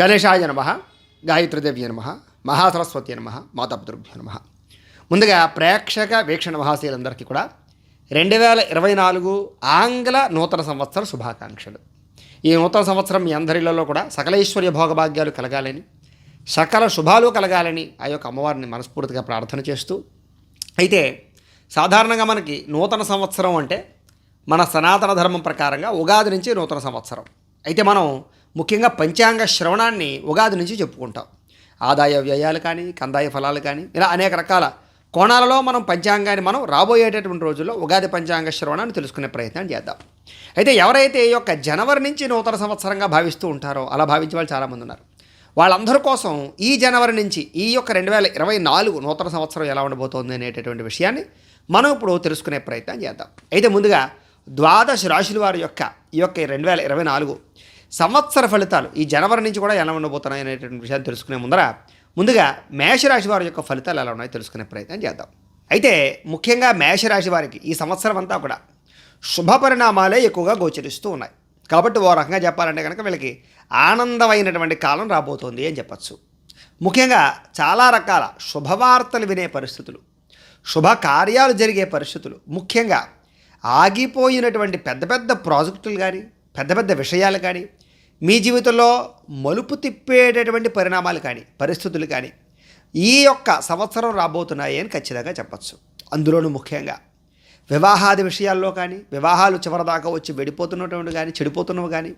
గణేశాయ నమ గాయత్రిదేవ్య నమ మహాసరస్వతి నమ మాతాపితృభ్యో నమ. ముందుగా ప్రేక్షక వీక్షణ మహాశీలందరికీ కూడా రెండు వేల ఇరవై నాలుగు ఆంగ్ల నూతన సంవత్సర శుభాకాంక్షలు. ఈ నూతన సంవత్సరం మీ అందరిలో కూడా సకలైశ్వర్య భోగభాగ్యాలు కలగాలని సకల శుభాలు కలగాలని ఆ యొక్క అమ్మవారిని మనస్ఫూర్తిగా ప్రార్థన చేస్తూ అయితే సాధారణంగా మనకి నూతన సంవత్సరం అంటే మన సనాతన ధర్మం ప్రకారంగా ఉగాది నుంచి నూతన సంవత్సరం. అయితే మనం ముఖ్యంగా పంచాంగ శ్రవణాన్ని ఉగాది నుంచి చెప్పుకుంటాం. ఆదాయ వ్యయాలు కానీ కందాయ ఫలాలు కానీ ఇలా అనేక రకాల కోణాలలో మనం పంచాంగాన్ని మనం రాబోయేటటువంటి రోజుల్లో ఉగాది పంచాంగ శ్రవణాన్ని తెలుసుకునే ప్రయత్నం చేద్దాం. అయితే ఎవరైతే ఈ యొక్క జనవరి నుంచి నూతన సంవత్సరంగా భావిస్తూ ఉంటారో అలా భావించే వాళ్ళు చాలామంది ఉన్నారు. వాళ్ళందరి కోసం ఈ జనవరి నుంచి ఈ యొక్క రెండు వేల ఇరవై నాలుగు నూతన సంవత్సరం ఎలా ఉండబోతోంది అనేటటువంటి విషయాన్ని మనం ఇప్పుడు తెలుసుకునే ప్రయత్నం చేద్దాం. అయితే ముందుగా ద్వాదశ రాశుల వారి యొక్క ఈ యొక్క రెండు వేల ఇరవై నాలుగు సంవత్సర ఫలితాలు ఈ జనవరి నుంచి కూడా ఎలా ఉండబోతున్నాయి అనేటువంటి విషయాలు తెలుసుకునే ముందర ముందుగా మేషరాశి వారి యొక్క ఫలితాలు ఎలా ఉన్నాయో తెలుసుకునే ప్రయత్నం చేద్దాం. అయితే ముఖ్యంగా మేషరాశి వారికి ఈ సంవత్సరం అంతా కూడా శుభ పరిణామాలే ఎక్కువగా గోచరిస్తూ ఉన్నాయి. కాబట్టి ఓ రకంగా చెప్పాలంటే కనుక వీళ్ళకి ఆనందమైనటువంటి కాలం రాబోతోంది అని చెప్పచ్చు. ముఖ్యంగా చాలా రకాల శుభవార్తలు వినే పరిస్థితులు శుభకార్యాలు జరిగే పరిస్థితులు ముఖ్యంగా ఆగిపోయినటువంటి పెద్ద పెద్ద ప్రాజెక్టులు కానీ పెద్ద పెద్ద విషయాలు కానీ మీ జీవితంలో మలుపు తిప్పేటటువంటి పరిణామాలు కానీ పరిస్థితులు కానీ ఈ యొక్క సంవత్సరం రాబోతున్నాయి అని ఖచ్చితంగా చెప్పచ్చు. అందులోనూ ముఖ్యంగా వివాహాది విషయాల్లో కానీ వివాహాలు చివరిదాకా వచ్చి వెడిపోతున్నటువంటి కానీ చెడిపోతున్నవి కానీ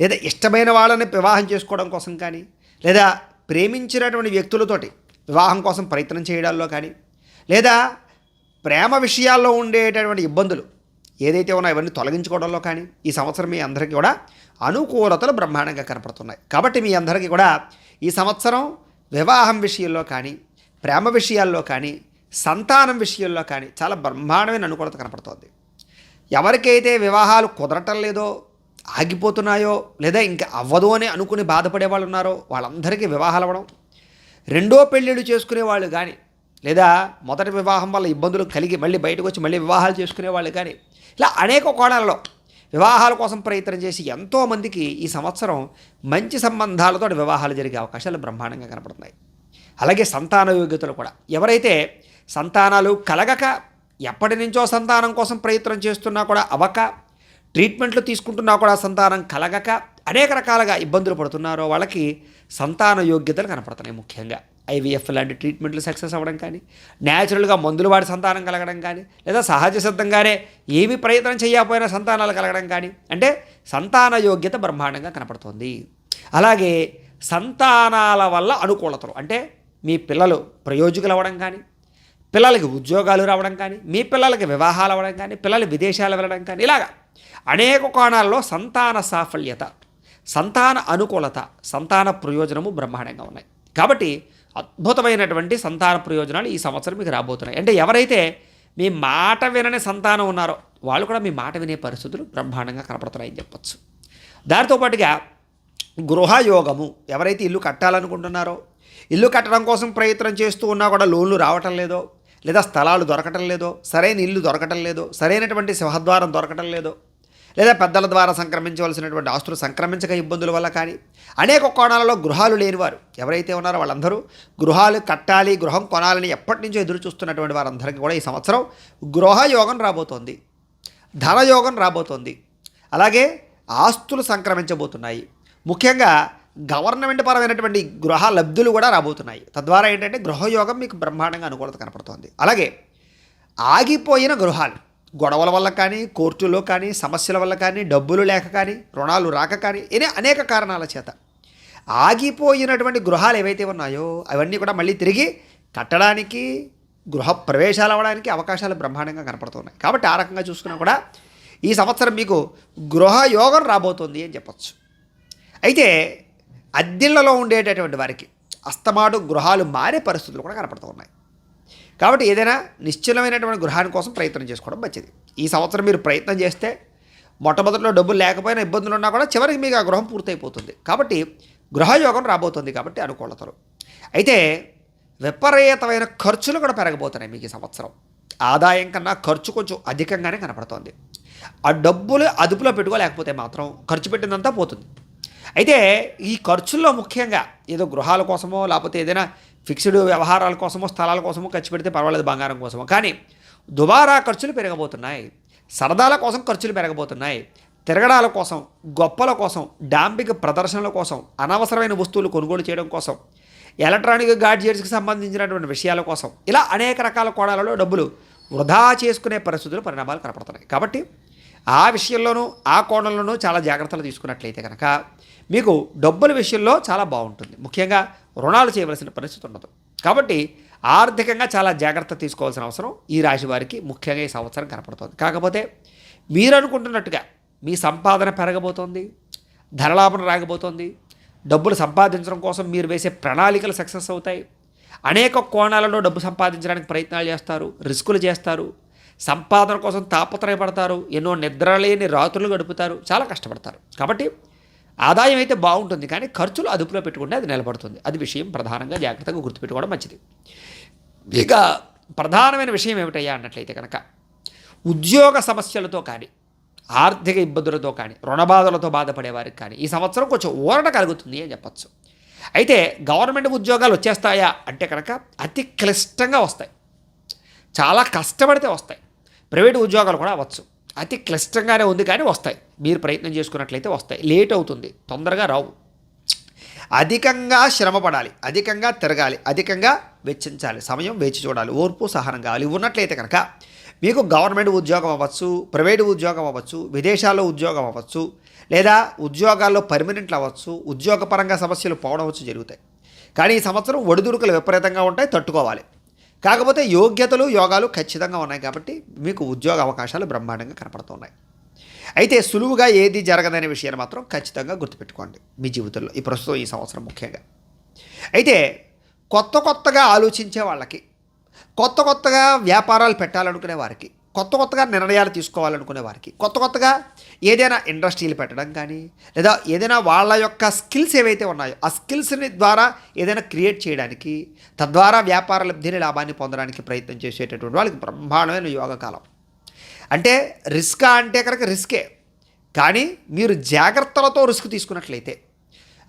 లేదా ఇష్టమైన వాళ్ళని వివాహం చేసుకోవడం కోసం కానీ లేదా ప్రేమించినటువంటి వ్యక్తులతోటి వివాహం కోసం ప్రయత్నం చేయడాల్లో కానీ లేదా ప్రేమ విషయాల్లో ఉండేటటువంటి ఇబ్బందులు ఏదైతే ఉన్నా ఇవన్నీ తొలగించుకోవడంలో కానీ ఈ సంవత్సరం మీ అందరికీ కూడా అనుకూలతలు బ్రహ్మాండంగా కనపడుతున్నాయి. కాబట్టి మీ అందరికీ కూడా ఈ సంవత్సరం వివాహం విషయంలో కానీ ప్రేమ విషయాల్లో కానీ సంతానం విషయంలో కానీ చాలా బ్రహ్మాండమైన అనుకూలత కనపడుతోంది. ఎవరికైతే వివాహాలు కుదరటం లేదో ఆగిపోతున్నాయో లేదా ఇంకా అవ్వదు అని అనుకుని బాధపడే వాళ్ళు ఉన్నారో వాళ్ళందరికీ వివాహాలు అవ్వడం. రెండో పెళ్ళిళ్ళు చేసుకునే వాళ్ళు కానీ లేదా మొదటి వివాహం వల్ల ఇబ్బందులు కలిగి మళ్ళీ బయటకు వచ్చి మళ్ళీ వివాహాలు చేసుకునే వాళ్ళు కానీ ఇలా అనేక కోణాలలో వివాహాల కోసం ప్రయత్నం చేసి ఎంతోమందికి ఈ సంవత్సరం మంచి సంబంధాలతో వివాహాలు జరిగే అవకాశాలు బ్రహ్మాండంగా కనపడుతున్నాయి. అలాగే సంతాన యోగ్యతలు కూడా. ఎవరైతే సంతానాలు కలగక ఎప్పటి నుంచో సంతానం కోసం ప్రయత్నం చేస్తున్నా కూడా అవక ట్రీట్మెంట్లు తీసుకుంటున్నా కూడా సంతానం కలగక అనేక రకాలుగా ఇబ్బందులు పడుతున్నారో వాళ్ళకి సంతాన యోగ్యతలు కనపడుతున్నాయి ముఖ్యంగా. ఐవీఎఫ్ లాంటి ట్రీట్మెంట్లు సక్సెస్ అవ్వడం కానీ న్యాచురల్గా మందులు వాడి సంతానం కలగడం కానీ లేదా సహజ సిద్ధంగానే ఏమి ప్రయత్నం చేయకపోయినా సంతానాలు కలగడం కానీ అంటే సంతాన యోగ్యత బ్రహ్మాండంగా కనపడుతుంది. అలాగే సంతానాల వల్ల అనుకూలతలు అంటే మీ పిల్లలు ప్రయోజకులు అవ్వడం కానీ పిల్లలకి ఉద్యోగాలు రావడం కానీ మీ పిల్లలకి వివాహాలు అవ్వడం కానీ పిల్లలు విదేశాలు వెళ్ళడం కానీ ఇలాగా అనేక కోణాల్లో సంతాన సాఫల్యత సంతాన అనుకూలత సంతాన ప్రయోజనము బ్రహ్మాండంగా ఉన్నాయి. కాబట్టి అద్భుతమైనటువంటి సంతాన ప్రయోజనాలు ఈ సంవత్సరం మీకు రాబోతున్నాయి. అంటే ఎవరైతే మీ మాట వినని సంతానం ఉన్నారో వాళ్ళు కూడా మీ మాట వినే పరిస్థితులు బ్రహ్మాండంగా కనపడుతున్నాయని చెప్పచ్చు. దానితో పాటుగా గృహయోగము ఎవరైతే ఇల్లు కట్టాలనుకుంటున్నారో ఇల్లు కట్టడం కోసం ప్రయత్నం చేస్తూ ఉన్నా కూడా లోన్లు రావటం లేదో లేదా స్థలాలు దొరకటం లేదో సరైన ఇల్లు దొరకటం లేదో సరైనటువంటి సింహద్వారం దొరకటం లేదో లేదా పెద్దల ద్వారా సంక్రమించవలసినటువంటి ఆస్తులు సంక్రమించక ఇబ్బందుల వల్ల కానీ అనేక కోణాలలో గృహాలు లేనివారు ఎవరైతే ఉన్నారో వాళ్ళందరూ గృహాలు కట్టాలి గృహం కొనాలని ఎప్పటి నుంచో ఎదురు చూస్తున్నటువంటి వారందరికీ కూడా ఈ సంవత్సరం గృహయోగం రాబోతోంది ధనయోగం రాబోతోంది. అలాగే ఆస్తులు సంక్రమించబోతున్నాయి. ముఖ్యంగా గవర్నమెంట్ పరమైనటువంటి గృహ లబ్ధులు కూడా రాబోతున్నాయి. తద్వారా ఏంటంటే గృహయోగం మీకు బ్రహ్మాండంగా అనుకూలత కనపడుతోంది. అలాగే ఆగిపోయిన గృహాలు గొడవల వల్ల కానీ కోర్టులో కానీ సమస్యల వల్ల కానీ డబ్బులు లేక కానీ రుణాలు రాక కానీ ఇనే అనేక కారణాల చేత ఆగిపోయినటువంటి గృహాలు ఏవైతే ఉన్నాయో అవన్నీ కూడా మళ్ళీ తిరిగి కట్టడానికి గృహ ప్రవేశాలు అవ్వడానికి అవకాశాలు బ్రహ్మాండంగా కనపడుతున్నాయి. కాబట్టి ఆ రకంగా చూసుకున్నా కూడా ఈ సంవత్సరం మీకు గృహయోగం రాబోతుంది అని చెప్పచ్చు. అయితే అద్దెళ్ళలో ఉండేటటువంటి వారికి అస్తమాటు గృహాలు మారే పరిస్థితులు కూడా కనపడుతూ ఉన్నాయి. కాబట్టి ఏదైనా నిశ్చలమైనటువంటి గృహాన్ని కోసం ప్రయత్నం చేసుకోవడం మంచిది. ఈ సంవత్సరం మీరు ప్రయత్నం చేస్తే మొట్టమొదటిలో డబ్బులు లేకపోయినా ఇబ్బందులు ఉన్నా కూడా చివరికి మీకు ఆ గృహం పూర్తయిపోతుంది. కాబట్టి గృహయోగం రాబోతుంది కాబట్టి అనుకూలతలు. అయితే విపరీతమైన ఖర్చులు కూడా పెరగబోతున్నాయి మీకు ఈ సంవత్సరం. ఆదాయం కన్నా ఖర్చు కొంచెం అధికంగానే కనపడుతోంది. ఆ డబ్బులు అదుపులో పెట్టుకోలేకపోతే మాత్రం ఖర్చు పెట్టిందంతా పోతుంది. అయితే ఈ ఖర్చుల్లో ముఖ్యంగా ఏదో గృహాల కోసమో లేకపోతే ఏదైనా ఫిక్స్డ్ వ్యవహారాల కోసమో స్థలాల కోసమో ఖర్చు పెడితే పర్వాలేదు బంగారం కోసమో. కానీ దుబారా ఖర్చులు పెరగబోతున్నాయి. సరదాల కోసం ఖర్చులు పెరగబోతున్నాయి. తిరగడాల కోసం గొప్పల కోసం డాంబిక ప్రదర్శనల కోసం అనవసరమైన వస్తువులు కొనుగోలు చేయడం కోసం ఎలక్ట్రానిక్ గాడ్జెట్స్కి సంబంధించినటువంటి విషయాల కోసం ఇలా అనేక రకాల కోణాలలో డబ్బులు వృధా చేసుకునే పరిస్థితులు పరిణామాలు కనపడుతున్నాయి. కాబట్టి ఆ విషయంలోనూ ఆ కోణంలోనూ చాలా జాగ్రత్తలు తీసుకున్నట్లయితే కనుక మీకు డబ్బుల విషయంలో చాలా బాగుంటుంది. ముఖ్యంగా రుణాలు చేయవలసిన పరిస్థితి ఉండదు. కాబట్టి ఆర్థికంగా చాలా జాగ్రత్త తీసుకోవాల్సిన అవసరం ఈ రాశి వారికి ముఖ్యంగా ఈ సంవత్సరం కనపడుతుంది. కాకపోతే మీరు అనుకుంటున్నట్టుగా మీ సంపాదన పెరగబోతోంది ధనలాభం రాగబోతోంది డబ్బులు సంపాదించడం కోసం మీరు వేసే ప్రణాళికలు సక్సెస్ అవుతాయి. అనేక కోణాలలో డబ్బు సంపాదించడానికి ప్రయత్నాలు చేస్తారు రిస్కులు చేస్తారు సంపాదన కోసం తాపత్రయపడతారు ఎన్నో నిద్రలేని రాత్రులు గడుపుతారు చాలా కష్టపడతారు. కాబట్టి ఆదాయం అయితే బాగుంటుంది కానీ ఖర్చులు అదుపులో పెట్టుకుంటే అది నిలబడుతుంది. అది విషయం ప్రధానంగా జాగ్రత్తగా గుర్తుపెట్టుకోవడం మంచిది. ఇక ప్రధానమైన విషయం ఏమిటయ్యా అన్నట్లయితే కనుక ఉద్యోగ సమస్యలతో కానీ ఆర్థిక ఇబ్బందులతో కానీ రుణబాధలతో బాధపడే వారికి కానీ ఈ సంవత్సరం కొంచెం ఊరట కలుగుతుంది అని చెప్పచ్చు. అయితే గవర్నమెంట్ ఉద్యోగాలు వచ్చేస్తాయా అంటే కనుక అతి క్లిష్టంగా వస్తాయి. చాలా కష్టపడితే వస్తాయి. ప్రైవేట్ ఉద్యోగాలు కూడా అవ్వచ్చు. అతి క్లిష్టంగానే ఉంది కానీ వస్తాయి. మీరు ప్రయత్నం చేసుకున్నట్లయితే వస్తాయి. లేట్ అవుతుంది. తొందరగా రావు. అధికంగా శ్రమ పడాలి అధికంగా తిరగాలి. అధికంగా వెచ్చించాలి. సమయం వేచి చూడాలి. ఓర్పు సహనం కావాలి. ఉన్నట్లయితే కనుక మీకు గవర్నమెంట్ ఉద్యోగం అవ్వచ్చు ప్రైవేట్ ఉద్యోగం అవ్వచ్చు విదేశాల్లో ఉద్యోగం అవ్వచ్చు లేదా ఉద్యోగాల్లో పర్మనెంట్లు అవ్వచ్చు ఉద్యోగపరంగా సమస్యలు పోవడం వచ్చి జరుగుతాయి. కానీ ఈ సంవత్సరం ఒడిదుడుకులు విపరీతంగా ఉంటాయి. తట్టుకోవాలి. కాకపోతే యోగ్యతలు యోగాలు ఖచ్చితంగా ఉన్నాయి కాబట్టి మీకు ఉద్యోగ అవకాశాలు బ్రహ్మాండంగా కనపడుతున్నాయి. అయితే సులువుగా ఏది జరగదనే విషయాన్ని మాత్రం ఖచ్చితంగా గుర్తుపెట్టుకోండి మీ జీవితంలో ఈ ప్రస్తుతం ఈ సంవత్సరం ముఖ్యంగా. అయితే కొత్త కొత్తగా ఆలోచించే వాళ్ళకి కొత్త కొత్తగా వ్యాపారాలు పెట్టాలనుకునే వారికి కొత్త కొత్తగా నిర్ణయాలు తీసుకోవాలనుకునే వారికి కొత్త కొత్తగా ఏదైనా ఇండస్ట్రీలు పెట్టడం కానీ లేదా ఏదైనా వాళ్ళ యొక్క స్కిల్స్ ఏవైతే ఉన్నాయో ఆ స్కిల్స్ని ద్వారా ఏదైనా క్రియేట్ చేయడానికి తద్వారా వ్యాపార లబ్ధిని లాభాన్ని పొందడానికి ప్రయత్నం చేసేటటువంటి వాళ్ళకి బ్రహ్మాండమైన యోగకాలం అంటే రిస్కా అంటే కనుక రిస్కే. కానీ మీరు జాగ్రత్తలతో రిస్క్ తీసుకున్నట్లయితే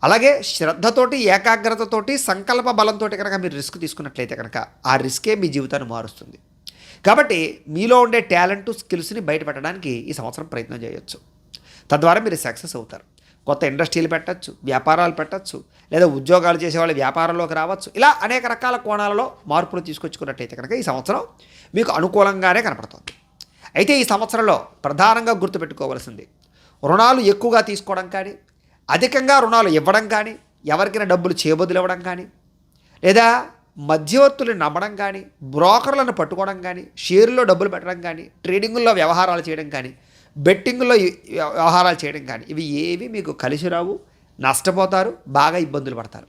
అలాగే శ్రద్ధతోటి ఏకాగ్రతతోటి సంకల్ప బలంతో కనుక మీరు రిస్క్ తీసుకున్నట్లయితే కనుక ఆ రిస్కే మీ జీవితాన్ని మారుస్తుంది. కాబట్టి మీలో ఉండే టాలెంట్ స్కిల్స్ని బయటపెట్టడానికి ఈ సంవత్సరం ప్రయత్నం చేయొచ్చు. తద్వారా మీరు సక్సెస్ అవుతారు. కొత్త ఇండస్ట్రీలు పెట్టచ్చు వ్యాపారాలు పెట్టచ్చు లేదా ఉద్యోగాలు చేసేవాళ్ళు వ్యాపారంలోకి రావచ్చు. ఇలా అనేక రకాల కోణాలలో మార్పులు తీసుకొచ్చుకున్నట్టయితే కనుక ఈ సంవత్సరం మీకు అనుకూలంగానే కనపడుతుంది. అయితే ఈ సంవత్సరంలో ప్రధానంగా గుర్తుపెట్టుకోవాల్సింది రుణాలు ఎక్కువగా తీసుకోవడం కానీ అధికంగా రుణాలు ఇవ్వడం కానీ ఎవరికైనా డబ్బులు చేయబదులు ఇవ్వడం కానీ లేదా మధ్యవర్తులు నమ్మడం కానీ బ్రోకర్లను పట్టుకోవడం కానీ షేర్లో డబ్బులు పెట్టడం కానీ ట్రేడింగుల్లో వ్యవహారాలు చేయడం కానీ బెట్టింగుల్లో వ్యవహారాలు చేయడం కానీ ఇవి ఏవి మీకు కలిసి రావు నష్టపోతారు బాగా ఇబ్బందులు పడతారు.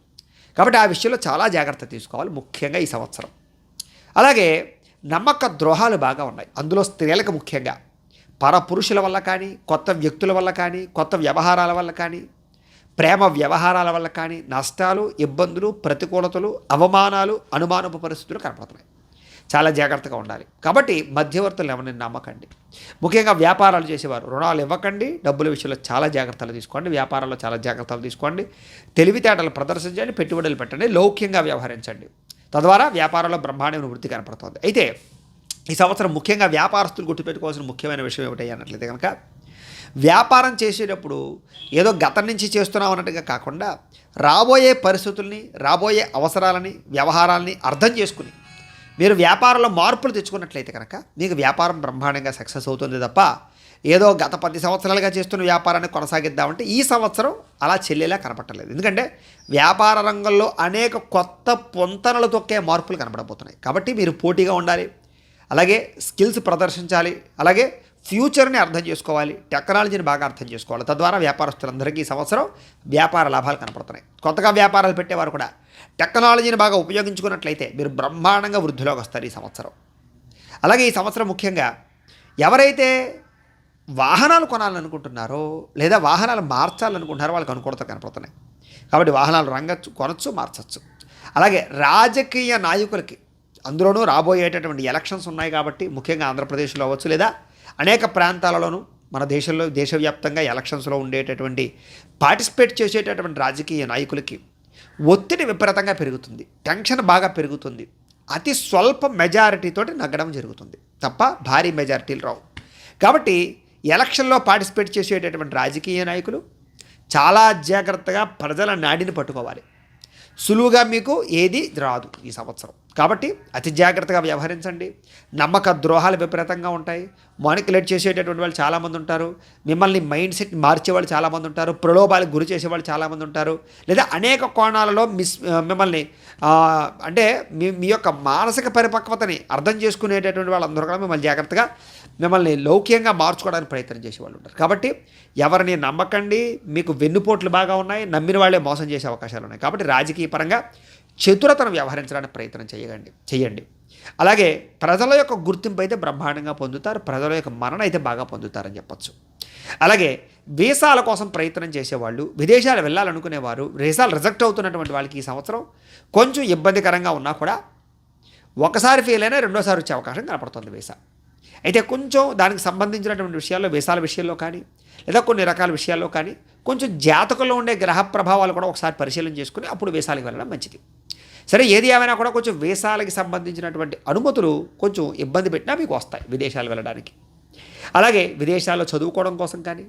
కాబట్టి ఆ విషయంలో చాలా జాగ్రత్త తీసుకోవాలి ముఖ్యంగా ఈ సంవత్సరం. అలాగే నమ్మక ద్రోహాలు బాగా ఉన్నాయి. అందులో స్త్రీలకు ముఖ్యంగా పరపురుషుల వల్ల కానీ కొత్త వ్యక్తుల వల్ల కానీ కొత్త వ్యవహారాల వల్ల కానీ ప్రేమ వ్యవహారాల వల్ల కానీ నష్టాలు ఇబ్బందులు ప్రతికూలతలు అవమానాలు అనుమానపు పరిస్థితులు కనపడుతున్నాయి. చాలా జాగ్రత్తగా ఉండాలి. కాబట్టి మధ్యవర్తులు ఎవరిని నమ్మకండి. ముఖ్యంగా వ్యాపారాలు చేసేవారు. రుణాలు ఇవ్వకండి. డబ్బుల విషయంలో చాలా జాగ్రత్తలు తీసుకోండి. వ్యాపారాల్లో చాలా జాగ్రత్తలు తీసుకోండి. తెలివితేటలు ప్రదర్శించండి. పెట్టుబడులు పెట్టండి. లౌక్యంగా వ్యవహరించండి. తద్వారా వ్యాపారంలో బ్రహ్మాండమైన వృద్ధి కనపడుతుంది. అయితే ఈ సంవత్సరం ముఖ్యంగా వ్యాపారస్తులు గుర్తుపెట్టుకోవాల్సిన ముఖ్యమైన విషయం ఏమిటి అన్నట్లయితే కనుక వ్యాపారం చేసేటప్పుడు ఏదో గతం నుంచి చేస్తున్నాం అన్నట్టుగా కాకుండా రాబోయే పరిస్థితుల్ని రాబోయే అవసరాలని వ్యవహారాలని అర్థం చేసుకుని మీరు వ్యాపారంలో మార్పులు తెచ్చుకున్నట్లయితే కనుక మీకు వ్యాపారం బ్రహ్మాండంగా సక్సెస్ అవుతుంది తప్ప ఏదో గత పది సంవత్సరాలుగా చేస్తున్న వ్యాపారాన్ని కొనసాగిద్దామంటే ఈ సంవత్సరం అలా చెల్లేలా కనపట్టలేదు ఎందుకంటే వ్యాపార రంగంలో అనేక కొత్త పొంతనలు తొక్కే మార్పులు కనబడబోతున్నాయి కాబట్టి మీరు పోటీగా ఉండాలి. అలాగే స్కిల్స్ ప్రదర్శించాలి. అలాగే ఫ్యూచర్ని అర్థం చేసుకోవాలి. టెక్నాలజీని బాగా అర్థం చేసుకోవాలి. తద్వారా వ్యాపారస్తులందరికీ ఈ సంవత్సరం వ్యాపార లాభాలు కనపడుతున్నాయి. కొత్తగా వ్యాపారాలు పెట్టేవారు కూడా. టెక్నాలజీని బాగా ఉపయోగించుకున్నట్లయితే మీరు బ్రహ్మాండంగా వృద్ధిలోకి వస్తారు ఈ సంవత్సరం. అలాగే ఈ సంవత్సరం ముఖ్యంగా ఎవరైతే వాహనాలు కొనాలనుకుంటున్నారో లేదా వాహనాలు మార్చాలనుకుంటున్నారో వాళ్ళకి అనుకూలత కనపడుతున్నాయి. కాబట్టి వాహనాలు రంగచ్చు కొనచ్చు మార్చచ్చు. అలాగే రాజకీయ నాయకులకి అందులోనూ రాబోయేటటువంటి ఎలక్షన్స్ ఉన్నాయి కాబట్టి ముఖ్యంగా ఆంధ్రప్రదేశ్లో అవ్వచ్చు లేదా అనేక ప్రాంతాలలోనూ మన దేశంలో దేశవ్యాప్తంగా ఎలక్షన్స్లో ఉండేటటువంటి పార్టిసిపేట్ చేసేటటువంటి రాజకీయ నాయకులకి ఒత్తిడి విపరీతంగా పెరుగుతుంది. టెన్షన్ బాగా పెరుగుతుంది. అతి స్వల్ప మెజారిటీతోటి నగ్గడం జరుగుతుంది. తప్ప భారీ మెజారిటీలు రావు. కాబట్టి ఎలక్షన్లో పార్టిసిపేట్ చేసేటటువంటి రాజకీయ నాయకులు చాలా జాగ్రత్తగా ప్రజల నాడిని పట్టుకోవాలి. సులువుగా మీకు ఏది రాదు ఈ సంవత్సరం. కాబట్టి అతి జాగ్రత్తగా వ్యవహరించండి. నమ్మక ద్రోహాలు విపరీతంగా ఉంటాయి. మానికులేట్ చేసేటటువంటి వాళ్ళు చాలామంది ఉంటారు. మిమ్మల్ని మైండ్ సెట్ మార్చేవాళ్ళు చాలామంది ఉంటారు. ప్రలోభాలకు గురి చేసేవాళ్ళు చాలామంది ఉంటారు. లేదా అనేక కోణాలలో మిస్ మిమ్మల్ని అంటే మీ మీ యొక్క మానసిక పరిపక్వతని అర్థం చేసుకునేటటువంటి వాళ్ళందరూ కూడా మిమ్మల్ని జాగ్రత్తగా మిమ్మల్ని లౌక్యంగా మార్చుకోవడానికి ప్రయత్నం చేసేవాళ్ళు ఉంటారు. కాబట్టి ఎవరిని నమ్మకండి. మీకు వెన్నుపోట్లు బాగా ఉన్నాయి. నమ్మిన వాళ్ళే మోసం చేసే అవకాశాలు ఉన్నాయి. కాబట్టి రాజకీయ పరంగా చతురతను వ్యవహరించడానికి ప్రయత్నం చేయకండి చేయండి. అలాగే ప్రజల యొక్క గుర్తింపు అయితే బ్రహ్మాండంగా పొందుతారు ప్రజల యొక్క మరణ అయితే బాగా పొందుతారని చెప్పచ్చు. అలాగే వీసాల కోసం ప్రయత్నం చేసేవాళ్ళు విదేశాలు వెళ్ళాలనుకునేవారు వీసాలు రిజెక్ట్ అవుతున్నటువంటి వాళ్ళకి ఈ సంవత్సరం కొంచెం ఇబ్బందికరంగా ఉన్నా కూడా ఒకసారి ఫెయిల్ అయినా రెండోసారి వచ్చే అవకాశం కనపడుతుంది వీసా. అయితే కొంచెం దానికి సంబంధించినటువంటి విషయాల్లో వీసాల విషయంలో కానీ లేదా కొన్ని రకాల విషయాల్లో కానీ కొంచెం జాతకంలో ఉండే గ్రహ ప్రభావాలు కూడా ఒకసారి పరిశీలన చేసుకుని అప్పుడు వీసాలకు వెళ్ళడం మంచిది. సరే ఏది ఏమైనా కూడా కొంచెం వేసాలకి సంబంధించినటువంటి అనుమతులు కొంచెం ఇబ్బంది పెట్టినా మీకు వస్తాయి విదేశాలు వెళ్ళడానికి. అలాగే విదేశాల్లో చదువుకోవడం కోసం కానీ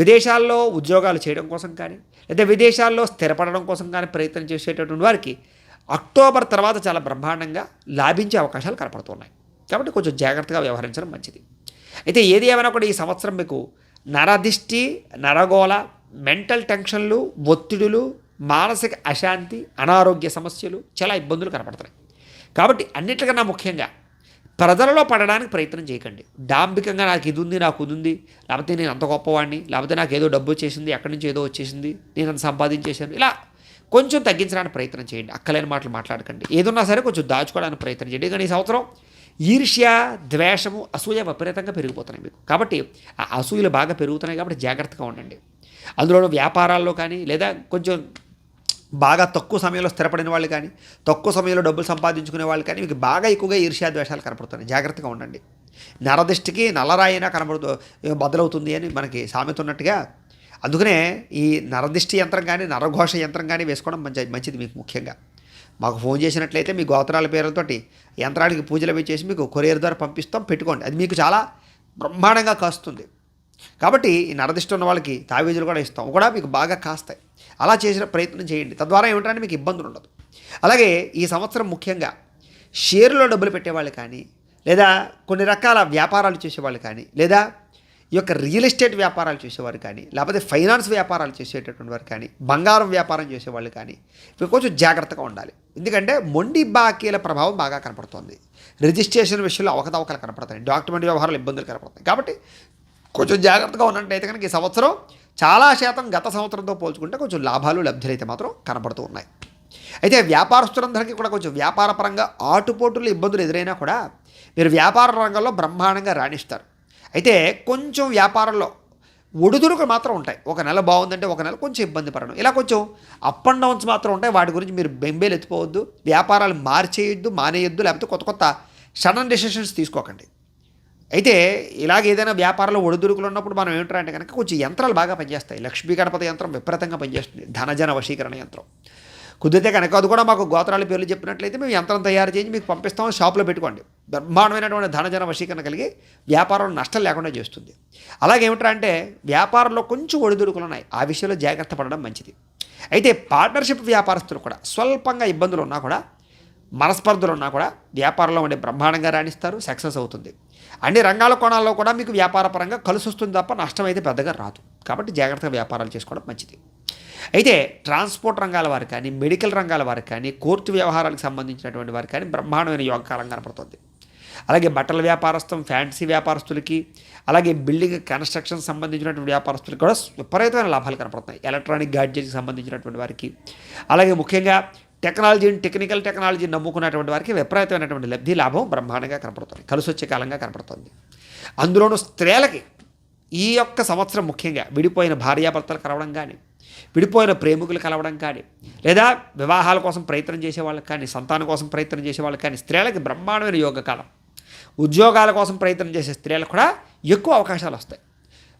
విదేశాల్లో ఉద్యోగాలు చేయడం కోసం కానీ లేదా విదేశాల్లో స్థిరపడడం కోసం కానీ ప్రయత్నం చేసేటటువంటి వారికి అక్టోబర్ తర్వాత చాలా బ్రహ్మాండంగా లాభించే అవకాశాలు కనపడుతున్నాయి. కాబట్టి కొంచెం జాగ్రత్తగా వ్యవహరించడం మంచిది. అయితే ఏది ఏమైనా కూడా ఈ సంవత్సరం మీకు నరదిష్టి నరగోళ మెంటల్ టెన్షన్లు ఒత్తిడులు మానసిక అశాంతి అనారోగ్య సమస్యలు చాలా ఇబ్బందులు కనపడుతున్నాయి కాబట్టి అన్నిటికన్నా ముఖ్యంగా ప్రజలలో పడడానికి ప్రయత్నం చేయకండి. డాంబికంగా నాకు ఇది ఉంది నాకు ఇది ఉంది లేకపోతే నేను అంత గొప్పవాడిని లేకపోతే నాకు ఏదో డబ్బు వచ్చేసింది ఎక్కడి నుంచి ఏదో వచ్చేసింది నేను అంత సంపాదించేసాను ఇలా కొంచెం తగ్గించడానికి ప్రయత్నం చేయండి. అక్కలేని మాటలు మాట్లాడకండి. ఏదున్నా సరే కొంచెం దాచుకోవడానికి ప్రయత్నం చేయండి. కానీ ఈ సంవత్సరం ఈర్ష్య ద్వేషము అసూయ విపరీతంగా పెరిగిపోతున్నాయి మీకు. కాబట్టి ఆ అసూయలు బాగా పెరుగుతున్నాయి కాబట్టి జాగ్రత్తగా ఉండండి. అందులో వ్యాపారాల్లో కానీ లేదా కొంచెం బాగా తక్కువ సమయంలో స్థిరపడిన వాళ్ళు కానీ తక్కువ సమయంలో డబ్బులు సంపాదించుకునే వాళ్ళు కానీ మీకు బాగా ఎక్కువగా ఈర్ష్యా ద్వేషాలు కనపడుతున్నాయి. జాగ్రత్తగా ఉండండి. నరదిష్టికి నల్లరాయినా కనబడుతూ బదులవుతుంది అని మనకి సామెత ఉన్నట్టుగా అందుకనే ఈ నరదిష్టి యంత్రం కానీ నరఘోష యంత్రం కానీ వేసుకోవడం మంచి మంచిది మీకు ముఖ్యంగా. మాకు ఫోన్ చేసినట్లయితే మీ గోత్రాల పేర్లతోటి యంత్రానికి పూజలు అవి చేసి మీకు కొరియర్ ద్వారా పంపిస్తాం పెట్టుకోండి. అది మీకు చాలా బ్రహ్మాండంగా కాస్తుంది. కాబట్టి ఈ నరదిష్టం ఉన్న వాళ్ళకి తావీజులు కూడా ఇస్తాం. కూడా మీకు బాగా కాస్తాయి. అలా చేసిన ప్రయత్నం చేయండి. తద్వారా ఏమిటంటే మీకు ఇబ్బందులు ఉండదు. అలాగే ఈ సంవత్సరం ముఖ్యంగా షేర్లో డబ్బులు పెట్టేవాళ్ళు కానీ లేదా కొన్ని రకాల వ్యాపారాలు చేసేవాళ్ళు కానీ లేదా ఈ యొక్క రియల్ ఎస్టేట్ వ్యాపారాలు చేసేవారు కానీ లేకపోతే ఫైనాన్స్ వ్యాపారాలు చేసేటటువంటి వారు కానీ బంగారం వ్యాపారం చేసేవాళ్ళు కానీ ఇవి కొంచెం జాగ్రత్తగా ఉండాలి. ఎందుకంటే మొండి బాకీల ప్రభావం బాగా కనపడుతుంది. రిజిస్ట్రేషన్ విషయంలో అవకతవకలు కనపడతాయి. డాక్యుమెంట్ వ్యవహారాలు ఇబ్బందులు కనపడతాయి. కాబట్టి కొంచెం జాగ్రత్తగా ఉన్నట్టయితే కనుక ఈ సంవత్సరం చాలా శాతం గత సంవత్సరంతో పోల్చుకుంటే కొంచెం లాభాలు లబ్ధులైతే మాత్రం కనపడుతూ ఉన్నాయి. అయితే వ్యాపారస్తులందరికీ కూడా కొంచెం వ్యాపారపరంగా ఆటుపోటులు ఇబ్బందులు ఎదురైనా కూడా మీరు వ్యాపార రంగంలో బ్రహ్మాండంగా రాణిస్తారు. అయితే కొంచెం వ్యాపారంలో ఒడిదుడుకులు మాత్రం ఉంటాయి. ఒక నెల బాగుందంటే ఒక నెల కొంచెం ఇబ్బంది పడడం. ఇలా కొంచెం అప్ అండ్ డౌన్స్ మాత్రం ఉంటాయి. వాటి గురించి మీరు బెంబేలు ఎత్తిపోవద్దు వ్యాపారాలు మార్చేయొద్దు మానేయొద్దు లేకపోతే కొత్త కొత్త సడన్ డెసిషన్స్ తీసుకోకండి. అయితే ఇలాగ ఏదైనా వ్యాపారంలో ఒడిదుడుకులు ఉన్నప్పుడు మనం ఏమిటంటే కనుక కొంచెం యంత్రాలు బాగా పనిచేస్తాయి. లక్ష్మీ గణపతి యంత్రం విపరీతంగా పనిచేస్తుంది. ధనజన వశీకరణ యంత్రం. కుదిరితే కనుక అది కూడా మాకు గోత్రాల పేర్లు చెప్పినట్లయితే మేము యంత్రం తయారు చేసి మీకు పంపిస్తాం షాప్లో పెట్టుకోండి. బ్రహ్మాండమైనటువంటి ధనజన వశీకరణ కలిగి వ్యాపారంలో నష్టం లేకుండా చేస్తుంది. అలాగే ఏమిట్రా అంటే వ్యాపారంలో కొంచెం ఒడిదుడుకులు ఉన్నాయి. ఆ విషయంలో జాగ్రత్త పడడం మంచిది. అయితే పార్ట్నర్షిప్ వ్యాపారస్తులు కూడా స్వల్పంగా ఇబ్బందులు ఉన్నా కూడా మనస్పర్ధలు ఉన్నా కూడా వ్యాపారంలో ఉండే బ్రహ్మాండంగా రాణిస్తారు సక్సెస్ అవుతుంది. అన్ని రంగాల కోణాల్లో కూడా మీకు వ్యాపార పరంగా కలిసి వస్తుంది తప్ప నష్టం అయితే పెద్దగా రాదు. కాబట్టి జాగ్రత్తగా వ్యాపారాలు చేసుకోవడం మంచిది. అయితే ట్రాన్స్పోర్ట్ రంగాల వారు కానీ మెడికల్ రంగాల వారికి కానీ కోర్టు వ్యవహారాలకు సంబంధించినటువంటి వారు కానీ బ్రహ్మాండమైన యోగకాలం కనపడుతుంది. అలాగే బట్టల వ్యాపారస్థం ఫ్యాన్సీ వ్యాపారస్తులకి అలాగే బిల్డింగ్ కన్స్ట్రక్షన్ సంబంధించినటువంటి వ్యాపారస్తులకు కూడా విపరీతమైన లాభాలు కనపడుతున్నాయి. ఎలక్ట్రానిక్ గాడ్జెట్కి సంబంధించినటువంటి వారికి అలాగే ముఖ్యంగా టెక్నాలజీని టెక్నికల్ టెక్నాలజీ నమ్ముకున్నటువంటి వారికి విపరీతమైనటువంటి లబ్ధి లాభం బ్రహ్మాండంగా కనపడుతుంది. కలిసి వచ్చే కాలంగా కనపడుతుంది. అందులోనూ స్త్రీలకి ఈ యొక్క సంవత్సరం ముఖ్యంగా విడిపోయిన భార్యాభర్తలు కలవడం కానీ విడిపోయిన ప్రేమికులు కలవడం కానీ లేదా వివాహాల కోసం ప్రయత్నం చేసేవాళ్ళకి కానీ సంతానం కోసం ప్రయత్నం చేసేవాళ్ళకి కానీ స్త్రీలకి బ్రహ్మాండమైన యోగ కాలం ఉద్యోగాల కోసం ప్రయత్నం చేసే స్త్రీలకు కూడా ఎక్కువ అవకాశాలు వస్తాయి.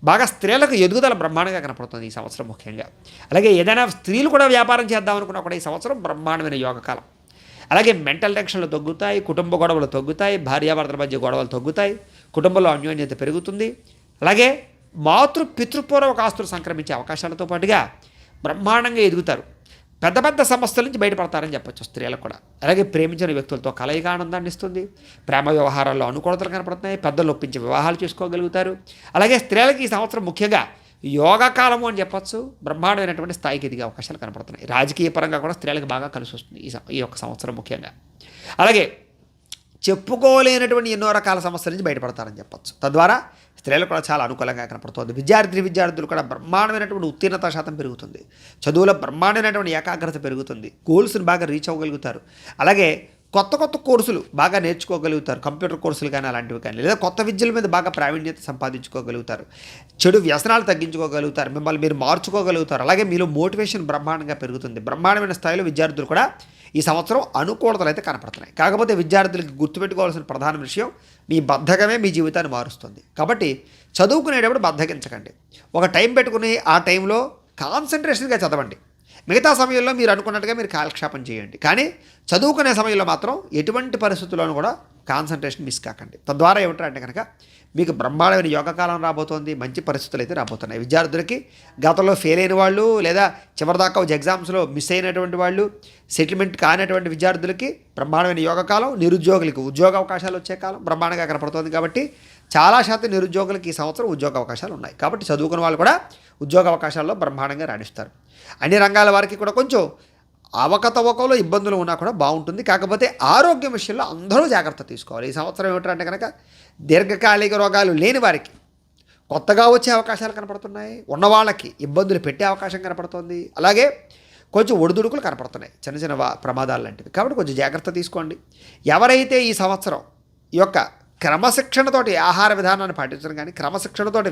బాగా స్త్రీలకు ఎదుగుదల బ్రహ్మాండంగా కనపడుతుంది ఈ సంవత్సరం ముఖ్యంగా. అలాగే ఏదైనా స్త్రీలు కూడా వ్యాపారం చేద్దాం అనుకున్నా కూడా ఈ సంవత్సరం బ్రహ్మాండమైన యోగకాలం. అలాగే మెంటల్ టెన్షన్లు తగ్గుతాయి కుటుంబ గొడవలు తగ్గుతాయి భార్యాభర్తల మధ్య గొడవలు తగ్గుతాయి కుటుంబంలో అన్యోన్యత పెరుగుతుంది. అలాగే మాతృ పితృపూర్వక ఆస్తులు సంక్రమించే అవకాశాలతో పాటుగా బ్రహ్మాండంగా ఎదుగుతారు. పెద్ద పెద్ద సమస్యల నుంచి బయటపడతారని చెప్పచ్చు స్త్రీలకు కూడా. అలాగే ప్రేమించిన వ్యక్తులతో కలయిక ఆనందాన్ని ఇస్తుంది. ప్రేమ వ్యవహారాల్లో అనుకూలతలు కనపడుతున్నాయి. పెద్దలు ఒప్పించి వివాహాలు చేసుకోగలుగుతారు. అలాగే స్త్రీలకి ఈ సంవత్సరం ముఖ్యంగా యోగకాలము అని చెప్పచ్చు. బ్రహ్మాండమైనటువంటి స్థాయికి ఎదిగే అవకాశాలు కనపడుతున్నాయి. రాజకీయ పరంగా కూడా స్త్రీలకు బాగా కలిసి వస్తుంది ఈ ఈ యొక్క సంవత్సరం ముఖ్యంగా. అలాగే చెప్పుకోలేనటువంటి ఎన్నో రకాల సమస్యల నుంచి బయటపడతారని చెప్పచ్చు. తద్వారా స్త్రీలకు కూడా చాలా అనుకూలంగా కనపడుతుంది. విద్యార్థి విద్యార్థులు కూడా బ్రహ్మాండమైనటువంటి ఉత్తీర్ణత శాతం పెరుగుతుంది. చదువులో బ్రహ్మాండమైనటువంటి ఏకాగ్రత పెరుగుతుంది. గోల్స్ని బాగా రీచ్ అవ్వగలుగుతారు. అలాగే కొత్త కొత్త కోర్సులు బాగా నేర్చుకోగలుగుతారు. కంప్యూటర్ కోర్సులు కానీ అలాంటివి కానీ లేదా కొత్త విద్యల మీద బాగా ప్రావీణ్యత సంపాదించుకోగలుగుతారు. చెడు వ్యసనాలు తగ్గించుకోగలుగుతారు. మిమ్మల్ని మీరు మార్చుకోగలుగుతారు. అలాగే మీలో మోటివేషన్ బ్రహ్మాండంగా పెరుగుతుంది. బ్రహ్మాండమైన స్థాయిలో విద్యార్థులు కూడా ఈ సంవత్సరం అనుకూలతలు అయితే కనపడుతున్నాయి. కాకపోతే విద్యార్థులకు గుర్తుపెట్టుకోవాల్సిన ప్రధాన విషయం మీ బద్ధకమే మీ జీవితాన్ని మారుస్తుంది. కాబట్టి చదువుకునేటప్పుడు బద్ధకించకండి. ఒక టైం పెట్టుకుని ఆ టైంలో కాన్సన్ట్రేషన్గా చదవండి. మిగతా సమయంలో మీరు అనుకున్నట్టుగా మీరు కాలక్షేపం చేయండి. కానీ చదువుకునే సమయంలో మాత్రం ఎటువంటి పరిస్థితుల్లోనూ కూడా కాన్సన్ట్రేషన్ మిస్ కాకండి. తద్వారా ఏమిటంటే కనుక మీకు బ్రహ్మాండమైన యోగకాలం రాబోతోంది మంచి పరిస్థితులు అయితే రాబోతున్నాయి. విద్యార్థులకి గతంలో ఫెయిల్ అయిన వాళ్ళు లేదా చివరిదాకా వచ్చే ఎగ్జామ్స్లో మిస్ అయినటువంటి వాళ్ళు సెటిల్మెంట్ కానటువంటి విద్యార్థులకి బ్రహ్మాండమైన యోగకాలం నిరుద్యోగులకి ఉద్యోగ అవకాశాలు వచ్చే కాలం బ్రహ్మాండంగా కనపడుతుంది కాబట్టి చాలా శాతం నిరుద్యోగులకి ఈ సంవత్సరం ఉద్యోగ అవకాశాలు ఉన్నాయి. కాబట్టి చదువుకున్న వాళ్ళు కూడా ఉద్యోగ అవకాశాల్లో బ్రహ్మాండంగా రాణిస్తారు. అన్ని రంగాల వారికి కూడా కొంచెం అవకతవకలో ఇబ్బందులు ఉన్నా కూడా బాగుంటుంది. కాకపోతే ఆరోగ్యం విషయంలో అందరూ జాగ్రత్త తీసుకోవాలి. ఈ సంవత్సరం ఏమిటంటే కనుక దీర్ఘకాలిక రోగాలు లేని వారికి కొత్తగా వచ్చే అవకాశాలు కనపడుతున్నాయి. ఉన్నవాళ్ళకి ఇబ్బందులు పెట్టే అవకాశం కనపడుతుంది. అలాగే కొంచెం ఒడిదుడుకులు కనపడుతున్నాయి. చిన్న చిన్న ప్రమాదాలు లాంటివి. కాబట్టి కొంచెం జాగ్రత్త తీసుకోండి. ఎవరైతే ఈ సంవత్సరం ఈ యొక్క క్రమశిక్షణతోటి ఆహార విధానాన్ని పాటించడం కానీ క్రమశిక్షణతోటి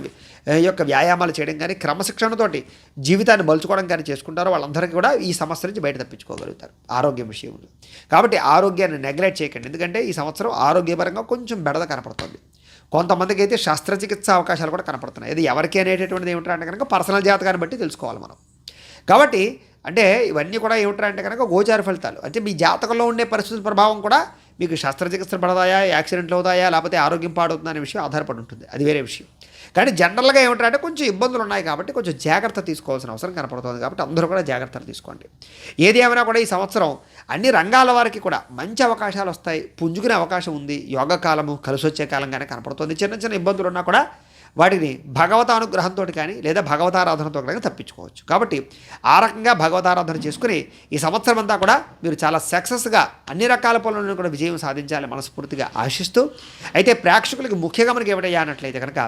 ఈ యొక్క వ్యాయామాలు చేయడం కానీ క్రమశిక్షణతోటి జీవితాన్ని మలుచుకోవడం కానీ చేసుకుంటారో వాళ్ళందరికీ కూడా ఈ సమస్య నుంచి బయట తప్పించుకోగలుగుతారు. ఆరోగ్యం విషయంలో కాబట్టి ఆరోగ్యాన్ని నెగ్లెక్ట్ చేయకండి. ఎందుకంటే ఈ సంవత్సరం ఆరోగ్యపరంగా కొంచెం బెడద కనపడుతుంది. కొంతమందికి అయితే శస్త్రచికిత్స అవకాశాలు కూడా కనపడుతున్నాయి. ఇది ఎవరికి అనేటటువంటిది ఏమిటంటే కనుక పర్సనల్ జాతకాన్ని బట్టి తెలుసుకోవాలి మనం. కాబట్టి అంటే ఇవన్నీ కూడా ఏమిటంటే కనుక గోచార ఫలితాలు. అంటే మీ జాతకంలో ఉండే పరిస్థితుల ప్రభావం కూడా మీకు శస్త్రచికిత్సలు పడతాయా యాక్సిడెంట్లు అవుతాయా లేకపోతే ఆరోగ్యం పాడవుతుందా అనే విషయం ఆధారపడి ఉంటుంది. అది వేరే విషయం. కానీ జనరల్గా ఏమిటంటే కొంచెం ఇబ్బందులు ఉన్నాయి కాబట్టి కొంచెం జాగ్రత్త తీసుకోవాల్సిన అవసరం కనపడుతుంది కాబట్టి అందరూ కూడా జాగ్రత్తలు తీసుకోండి. ఏది ఏమైనా కూడా ఈ సంవత్సరం అన్ని రంగాల వారికి కూడా మంచి అవకాశాలు వస్తాయి పుంజుకునే అవకాశం ఉంది. యోగ కాలము కలిసి వచ్చే కాలంగానే కనపడుతుంది. చిన్న చిన్న ఇబ్బందులు ఉన్నా కూడా వాటిని భగవతానుగ్రహంతో కానీ లేదా భగవతారాధనతో కానీ తప్పించుకోవచ్చు. కాబట్టి ఆ రకంగా భగవతారాధన చేసుకుని ఈ సంవత్సరం అంతా కూడా మీరు చాలా సక్సెస్గా అన్ని రకాల పనులను కూడా విజయం సాధించాలి మనస్ఫూర్తిగా ఆశిస్తూ అయితే ప్రేక్షకులకు ముఖ్యంగా మనకి ఏమిటయ్యా అన్నట్లయితే కనుక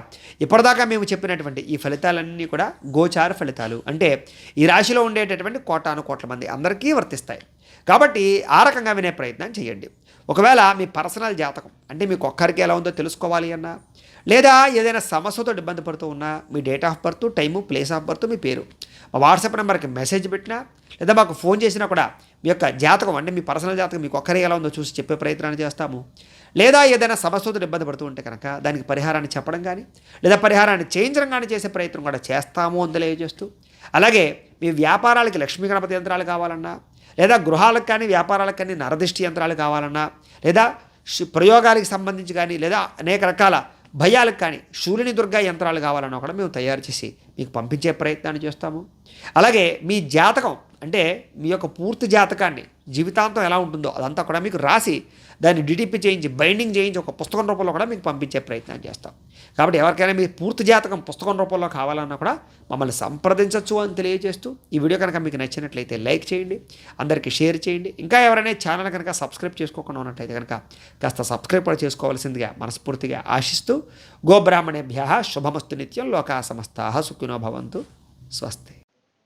ఇప్పటిదాకా మేము చెప్పినటువంటి ఈ ఫలితాలన్నీ కూడా గోచార ఫలితాలు. అంటే ఈ రాశిలో ఉండేటటువంటి కోటాను కోట్ల మంది అందరికీ వర్తిస్తాయి. కాబట్టి ఆ రకంగా వినే ప్రయత్నం చేయండి. ఒకవేళ మీ పర్సనల్ జాతకం అంటే మీకు ఒక్కరికి ఎలా ఉందో తెలుసుకోవాలి అన్నా లేదా ఏదైనా సమస్యతో ఇబ్బంది పడుతూ ఉన్నా మీ date of birth time place of birth మీ పేరు. మా వాట్సాప్ నెంబర్కి మెసేజ్ పెట్టినా లేదా మాకు ఫోన్ చేసినా కూడా మీ యొక్క జాతకం అంటే మీ పర్సనల్ జాతకం మీకు ఒక్కరే ఎలా ఉందో చూసి చెప్పే ప్రయత్నాన్ని చేస్తాము. లేదా ఏదైనా సమస్యతో ఇబ్బంది పడుతూ ఉంటే కనుక దానికి పరిహారాన్ని చెప్పడం కానీ లేదా పరిహారాన్ని చేయించడం కానీ చేసే ప్రయత్నం కూడా చేస్తాము అని తెలియజేస్తూ అలాగే మీ వ్యాపారాలకి లక్ష్మీ గణపతి యంత్రాలు కావాలన్నా లేదా గృహాలకు కానీ వ్యాపారాలకు కానీ నరదిష్టి యంత్రాలు కావాలన్నా లేదా ప్రయోగాలకు సంబంధించి కానీ లేదా అనేక రకాల భయాలకు కానీ శూలిని దుర్గా యంత్రాలు కావాలన్నా కూడా మేము తయారు చేసి మీకు పంపించే ప్రయత్నాన్ని చేస్తాము. అలాగే మీ జాతకం అంటే మీ యొక్క పూర్తి జాతకాన్ని జీవితాంతం ఎలా ఉంటుందో అదంతా కూడా మీకు రాసి దాన్ని డిటిపి చేయించి బైండింగ్ చేయించి ఒక పుస్తకం రూపంలో కూడా మీకు పంపించే ప్రయత్నం చేస్తాం. కాబట్టి ఎవరికైనా మీ పూర్తి జాతకం పుస్తకం రూపంలో కావాలన్నా కూడా మమ్మల్ని సంప్రదించవచ్చు అని తెలియజేస్తూ ఈ వీడియో కనుక మీకు నచ్చినట్లయితే లైక్ చేయండి అందరికీ షేర్ చేయండి. ఇంకా ఎవరైనా ఛానల్ కనుక సబ్స్క్రైబ్ చేసుకోకుండా ఉన్నట్లయితే కనుక కాస్త సబ్స్క్రైబ్ కూడా చేసుకోవాల్సిందిగా మనస్ఫూర్తిగా ఆశిస్తూ గోబ్రాహ్మణేభ్య శుభమస్తు నిత్యం లోకా సమస్తా సుఖినో భవంతు. స్వస్తి.